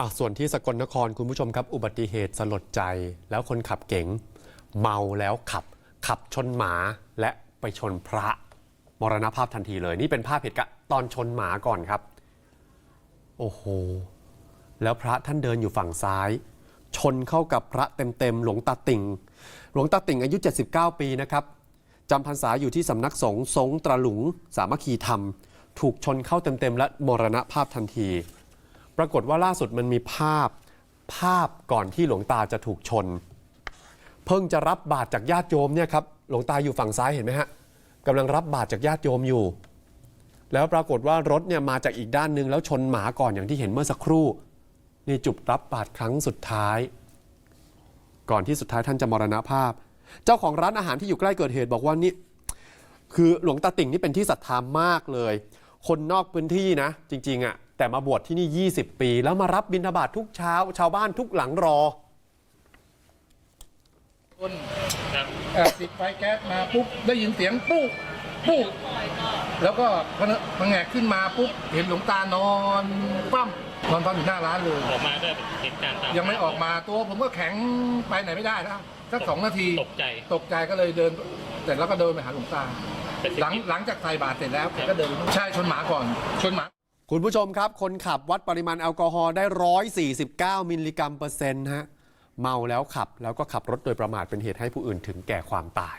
อะส่วนที่สกลนครคุณผู้ชมครับ อุบัติเหตุสลดใจแล้วคนขับเก๋งเมาแล้วขับ ขับชนหมาและไปชนพระมรณภาพทันทีเลย นี่เป็นภาพเหตุการณ์ตอนชนหมาก่อนครับ โอ้โห แล้วพระท่านเดินอยู่ฝั่งซ้าย ชนเข้ากับพระเต็มๆหลวงตาติ่ง หลวงตาติ่งอายุ 79 ปีนะครับจำพรรษาอยู่ที่สำนักสงฆ์สงตระหลุง สามัคคีธรรม ถูกชนเข้าเต็มๆและมรณภาพทันที ปรากฏว่าล่าสุดมันมีภาพภาพก่อนที่หลวงตาจะถูกชน เพิ่งจะรับบาตรจากญาติโยมเนี่ยครับหลวงตาอยู่ฝั่งซ้ายเห็นไหมฮะกำลังรับบาตรจากญาติโยมอยู่ แล้วปรากฏว่ารถเนี่ยมาจากอีกด้านหนึงแล้วชนหมาก่อนอย่างที่เห็นเมื่อสักครู่นี่จุดรับบาตรครั้งสุดท้าย ก่อนที่สุดท้ายท่านจะมรณภาพ เจ้าของร้านอาหารที่อยู่ใกล้เกิดเหตุบอกว่านี่คือหลวงตาติ่งนี่เป็นที่ศรัทธามากเลย คนนอกพื้นที่นะ จริงๆอะ่ะ แต่มาบวชที่นี่ 20 ปี แล้วมารับบิณฑบาตทุกเช้า ชาวบ้านทุกหลังรอ คนครับเอ่อติดไฟแก๊สมาปุ๊บได้ยินเสียงปุ๊บปุ๊บแล้วก็พะพะแงกขึ้นมาปุ๊บเห็นหลวงตานอนปั้มนอนตอนอยู่หน้าร้านเลย ออกมาด้วยเหตุการณ์ตามยังไม่ออกมาตัวผมก็แข็งไปไหนไม่ได้นะสักสองนาทีตกใจตกใจก็เลยเดินเสร็จแล้วก็เดินไปหาหลวงตา แต่สิ่หลังที่ หลังจากใส่บาตรเสร็จแล้วแกก็เดินใช่ชนหมาก่อนชนหมา คุณผู้ชมครับ คนขับวัดปริมาณแอลกอฮอล์ได้ 149 มิลลิกรัมเปอร์เซ็นต์ฮะ เมาแล้วขับแล้วก็ขับรถโดยประมาทเป็นเหตุให้ผู้อื่นถึงแก่ความตาย